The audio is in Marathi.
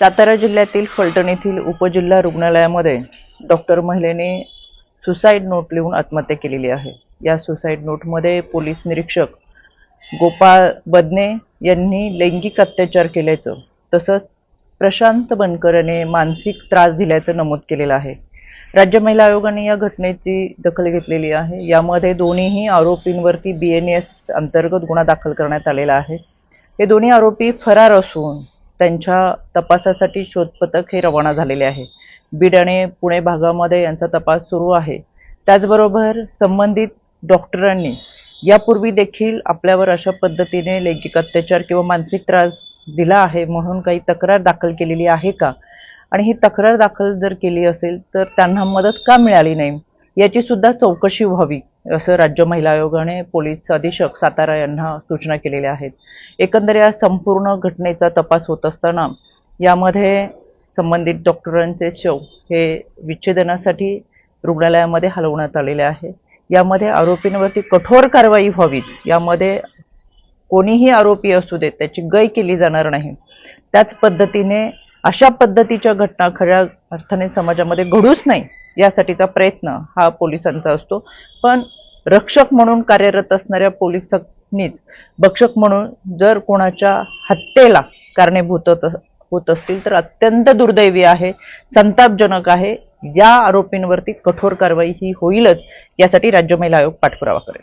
सातारा जिल्ह्यातील फलटण येथील उपजिल्हा रुग्णालयामध्ये डॉक्टर महिलेने सुसाईड नोट लिहून आत्महत्या केलेली आहे. या सुसाईड नोटमध्ये पोलीस निरीक्षक गोपाळ बदने यांनी लैंगिक अत्याचार केल्याचं तसंच प्रशांत बनकर याने मानसिक त्रास दिल्याचं नमूद केलेलं आहे. राज्य महिला आयोगाने या घटनेची दखल घेतलेली आहे. यामध्ये दोन्हीही आरोपींवरती बी एन एस अंतर्गत गुन्हा दाखल करण्यात आलेला आहे. हे दोन्ही आरोपी फरार असून त्यांच्या तपासासाठी शोध पथक हे रवाना झालेले आहे. बीड आणि पुणे भागामध्ये यांचा तपास सुरू आहे. त्याचबरोबर संबंधित डॉक्टरांनी यापूर्वी देखील आपल्यावर अशा पद्धतीने लैंगिक अत्याचार किंवा मानसिक त्रास दिला आहे म्हणून काही तक्रार दाखल केलेली आहे का? आणि ही तक्रार दाखल जर केली असेल तर त्यांना मदत का मिळाली नाही? याची सुद्धा चौकशी व्हावी. असं राज्य महिला आयोगाने पोलीस अधीक्षक सातारा यांना सूचना केलेल्या आहेत. एकंदर या संपूर्ण घटनेचा तपास होत असताना यामध्ये संबंधित डॉक्टरांचे शव हे विच्छेदनासाठी रुग्णालयामध्ये हलवण्यात आलेले आहे. यामध्ये आरोपींवरती कठोर कारवाई व्हावीच. यामध्ये कोणीही आरोपी असू देत त्याची गय केली जाणार नाही. त्याच पद्धतीने अशा पद्धतीच्या घटना खऱ्या अर्थाने समाजामध्ये घडूच नाही यासाठीचा प्रयत्न हा पोलिसांचा असतो. पण रक्षक म्हणून कार्यरत असणाऱ्या पोलिसांनीच भक्षक म्हणून जर कोणाच्या हत्येला कारणीभूत होत- होत असतील तर अत्यंत दुर्दैवी आहे संतापजनक आहे. या आरोपींवरती कठोर कारवाई ही होईलच यासाठी राज्य महिला आयोग पाठपुरावा करेल.